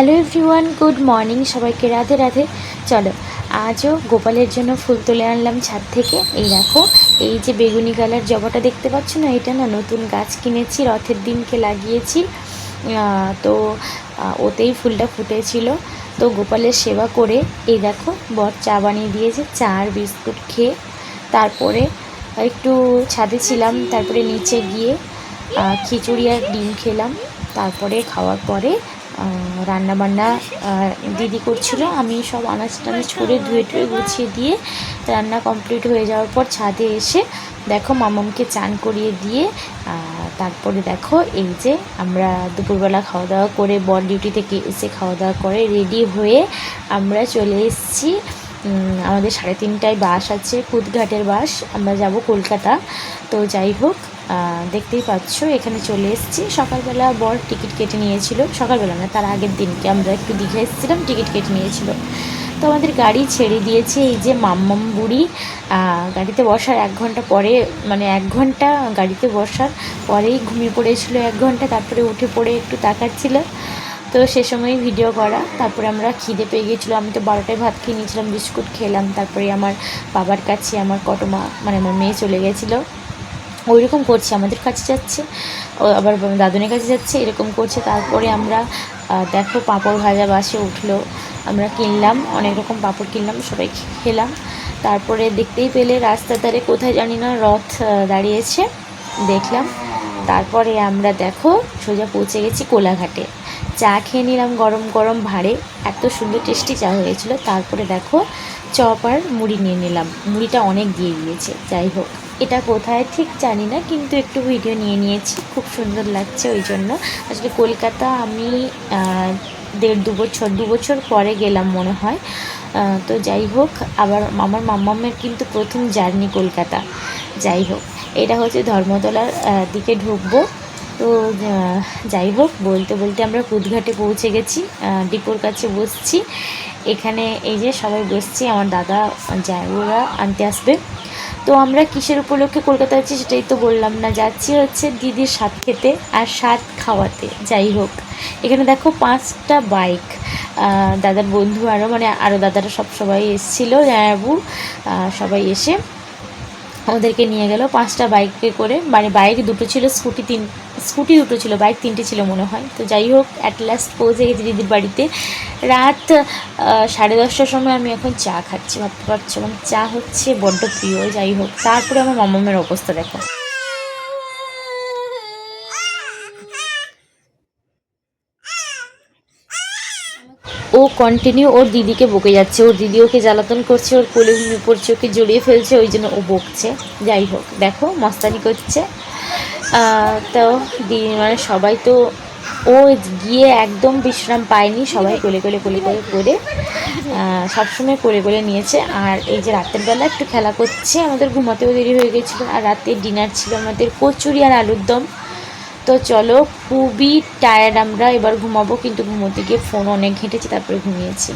Hello everyone good morning সবাইকে রাধে রাধে। চলো, আজও গোপালের জন্য ফুল তুলে আনলাম ছাদ থেকে। এই দেখো, এই যে বেগুনি কালার জবাটা দেখতে পাচ্ছ না? এটা না নতুন গাছ কিনেছি, রথের দিনকে লাগিয়েছি। তো ওতেই ফুলটা ফুটেছিল। তো গোপালের সেবা করে, এই দেখো, বর চা বানিয়ে দিয়েছে, চা আর বিস্কুট খেয়ে। তারপরে একটু ছাদে ছিলাম, তারপরে নিচে গিয়ে খিচুড়ি আর ডিম খেলাম। তারপরে খাওয়ার পরে রান্না বান্না দিদি করছিল। আমি সব আনাজ টানাজ করে ধুয়ে টুয়ে গুছিয়ে দিয়ে রান্না কমপ্লিট হয়ে যাওয়ার পর ছাদে এসে দেখো মামামকে চান করিয়ে দিয়ে তারপরে দেখো এই যে আমরা দুপুরবেলা খাওয়া দাওয়া করে বর ডিউটি থেকে এসে খাওয়া দাওয়া করে রেডি হয়ে আমরা চলে এসেছি। আমাদের সাড়ে তিনটায় বাস আছে কুদঘাটের বাস। আমরা যাব কলকাতা। তো যাই হোক দেখতেই পাচ্ছ, এখানে চলে এসেছি। সকালবেলা বর টিকিট কেটে নিয়েছিল। সকালবেলা না, তার আগের দিনকে আমরা একটু দীঘা এসেছিলাম, টিকিট কেটে নিয়েছিল। তো আমাদের গাড়ি ছেড়ে দিয়েছে এই যে মাম্মাম বুড়ি। গাড়িতে বসার এক ঘণ্টা পরে মানে এক ঘণ্টা গাড়িতে বসার পরেই ঘুমিয়ে পড়েছিল এক ঘণ্টা, তারপরে উঠে পড়ে একটু তাকাচ্ছিল। তো সে সময় ভিডিও করা। তারপরে আমরা খিদে পেয়ে গিয়েছিল। আমি তো বারোটায় ভাত খেয়ে নিয়েছিলাম, বিস্কুট খেলাম। তারপরে আমার বাবার কাছে আমার কটমা মানে আমার মেয়ে চলে গেছিল। ওই রকম করছে, আমাদের কাছে যাচ্ছে আবার দাদুনের কাছে যাচ্ছে, এরকম করছে। তারপরে আমরা দেখো পাঁপড় ভাজা বাসে উঠল। আমরা কিনলাম, অনেক রকম পাঁপড় কিনলাম, সবাই খেলাম। তারপরে দেখতেই পেলে রাস্তার ধারে কোথায় জানি না রথ দাঁড়িয়েছে, দেখলাম। তারপরে আমরা দেখো সোজা পৌঁছে গেছি কোলাঘাটে। চা খেয়ে নিলাম গরম গরম ভাঁড়ে, এত সুন্দর টেস্টি চা হয়েছিল। তারপরে দেখো চপ আর মুড়ি নিয়ে নিলাম, মুড়িটা অনেক দিয়ে দিয়েছে, যাই হোক। এটা কোথায় ঠিক জানি না, কিন্তু একটু ভিডিও নিয়ে নিয়েছি। খুব সুন্দর লাগছে ওই জন্য। আসলে কলকাতা আমি দেড় দু বছর দু বছর পরে গেলাম মনে হয়। তো যাই হোক, আবার আমার মাম্মামের কিন্তু প্রথম জার্নি কলকাতা। যাই হোক, এটা হচ্ছে ধর্মতলার দিকে ঢুকবো। তো যাই হোক, বলতে বলতে আমরা কুদঘাটে পৌঁছে গেছি ডিপোর কাছে বসছি। এখানে এই যে সবাই বসছি, আমার দাদা যায় ওরা আনতে আসবে। তো আমরা কিসের উপলক্ষে কলকাতা যাচ্ছি সেটাই তো বললাম না। যাচ্ছি হচ্ছে দিদির স্বাদ খেতে আর স্বাদ খাওয়াতে। যাই হোক, এখানে দেখো পাঁচটা বাইক। দাদার বন্ধু আরও মানে আরও দাদারা সব সবাই এসেছিল জায়াবু সবাই এসে। আমাদেরকে নিয়ে গেল। পাঁচটা বাইকে করে মানে বাইক দুটো ছিল স্কুটি তিন স্কুটি দুটো ছিল বাইক তিনটে ছিল মনে হয়। তো যাই হোক অ্যাট লাস্ট পৌঁছে গেছি দিদির বাড়িতে। রাত সাড়ে দশটার সময় আমি এখন চা খাচ্ছি, ভাবতে পারছি? এবং চা হচ্ছে বড্ড প্রিয়, যাই হোক। তারপরে আমার মামামের অবস্থা দেখো। ও কন্টিনিউ ওর দিদিকে বকে যাচ্ছে। ওর দিদি ওকে জ্বালাতন করছে, ওর কোলে পড়ছে ওকে জড়িয়ে ফেলছে, ওই জন্য ও বকছে। যাই হোক, দেখো মস্তানি করছে। তো দিদি মানে সবাই তো ও গিয়ে একদম বিশ্রাম পায়নি, সবাই কোলে কোলে কোলে কোলে করে সবসময় কোলে কোলে নিয়েছে। আর এই যে রাতের বেলা একটু খেলা করছে, আমাদের ঘুমাতেও দেরি হয়ে গেছিল। আর রাতে ডিনার ছিল আমাদের কচুরি আর আলুর দম। তো চলো, খুবই টায়ার্ড আমরা। এবার ঘুমাবো, কিন্তু ঘুমোতে গিয়ে ফোন অনেক ঘেঁটেছি, তারপরে ঘুমিয়েছি।